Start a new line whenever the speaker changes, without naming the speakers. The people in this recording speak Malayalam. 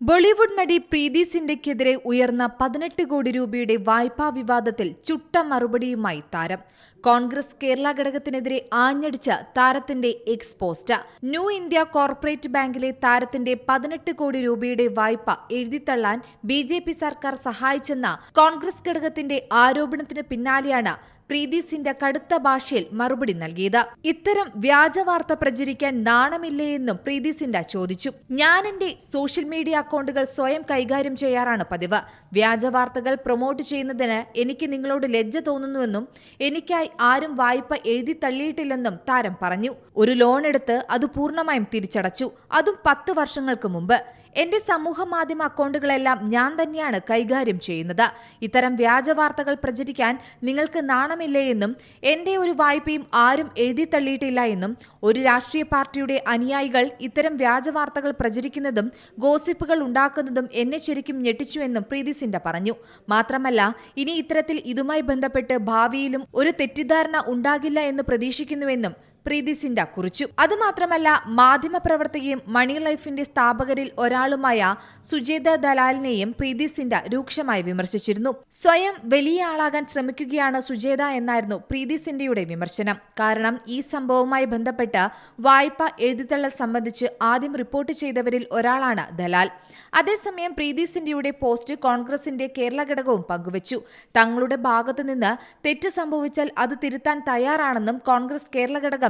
ബോളിവുഡ് നടി പ്രീതി സിൻഡയ്ക്കെതിരെ ഉയർന്ന പതിനെട്ട് കോടി രൂപയുടെ വായ്പാ വിവാദത്തിൽ ചുട്ട മറുപടിയുമായി താരം. കോൺഗ്രസ് കേരള ഘടകത്തിനെതിരെ ആഞ്ഞടിച്ച താരത്തിന്റെ X post New India corporate ബാങ്കിലെ താരത്തിന്റെ പതിനെട്ട് കോടി രൂപയുടെ വായ്പ എഴുതിത്തള്ളാൻ ബി സർക്കാർ സഹായിച്ചെന്ന കോൺഗ്രസ് ഘടകത്തിന്റെ ആരോപണത്തിന് പിന്നാലെയാണ് പ്രീതി സിന്റെ കടുത്ത ഭാഷയിൽ മറുപടി നൽകിയത്. ഇത്തരം വ്യാജ വാർത്ത പ്രചരിക്കാൻ നാണമില്ലേ എന്നും പ്രീതി സിൻഡ ചോദിച്ചു. ഞാൻ എന്റെ സോഷ്യൽ മീഡിയ അക്കൗണ്ടുകൾ സ്വയം കൈകാര്യം ചെയ്യാറാണ് പതിവ്. വ്യാജ വാർത്തകൾ പ്രൊമോട്ട് ചെയ്യുന്നതിന് എനിക്ക് നിങ്ങളോട് ലജ്ജ തോന്നുന്നുവെന്നും എനിക്കായി ആരും വായ്പ എഴുതി തള്ളിയിട്ടില്ലെന്നും താരം പറഞ്ഞു. ഒരു ലോൺ എടുത്ത് അത് പൂർണമായും തിരിച്ചടച്ചു. അതും പത്ത് വർഷങ്ങൾക്ക് മുമ്പ്. എന്റെ സമൂഹ മാധ്യമ അക്കൗണ്ടുകളെല്ലാം ഞാൻ തന്നെയാണ് കൈകാര്യം ചെയ്യുന്നത്. ഇത്തരം വ്യാജ വാർത്തകൾ പ്രചരിക്കാൻ നിങ്ങൾക്ക് നാണമില്ലേ എന്നും എന്റെ ഒരു വായ്പയും ആരും എഴുതി തള്ളിയിട്ടില്ല എന്നും ഒരു രാഷ്ട്രീയ പാർട്ടിയുടെ അനുയായികൾ ഇത്തരം വ്യാജ വാർത്തകൾ പ്രചരിക്കുന്നതും ഗോസിപ്പുകൾ ഉണ്ടാക്കുന്നതും എന്നെ ശരിക്കും ഞെട്ടിച്ചുവെന്നും പ്രീതി സിൻഡ പറഞ്ഞു. മാത്രമല്ല ഇനി ഇത്തരത്തിൽ ഇതുമായി ബന്ധപ്പെട്ട് ഭാവിയിലും ഒരു തെറ്റിദ്ധാരണ ഉണ്ടാകില്ല എന്ന് പ്രതീക്ഷിക്കുന്നുവെന്നും പ്രീതി സിൻഡ കുറിച്ചു. അതുമാത്രമല്ല മാധ്യമപ്രവർത്തകയും മണി ലൈഫിന്റെ സ്ഥാപകരിൽ ഒരാളുമായ സുജേത ദലാലിനെയും പ്രീതി സിൻഡ രൂക്ഷമായി വിമർശിച്ചിരുന്നു. സ്വയം വലിയ ആളാകാൻ ശ്രമിക്കുകയാണ് സുജേത എന്നായിരുന്നു പ്രീതി സിൻഡയുടെ വിമർശനം. കാരണം ഈ സംഭവവുമായി ബന്ധപ്പെട്ട് വായ്പ എഴുതിത്തള്ളൽ സംബന്ധിച്ച് ആദ്യം റിപ്പോർട്ട് ചെയ്തവരിൽ ഒരാളാണ് ദലാൽ. അതേസമയം പ്രീതി സിൻഡയുടെ പോസ്റ്റ് കോൺഗ്രസിന്റെ കേരള ഘടകവും പങ്കുവച്ചു. തങ്ങളുടെ ഭാഗത്തുനിന്ന് തെറ്റ് സംഭവിച്ചാൽ അത് തിരുത്താൻ തയ്യാറാണെന്നും കോൺഗ്രസ് കേരള ഘടകം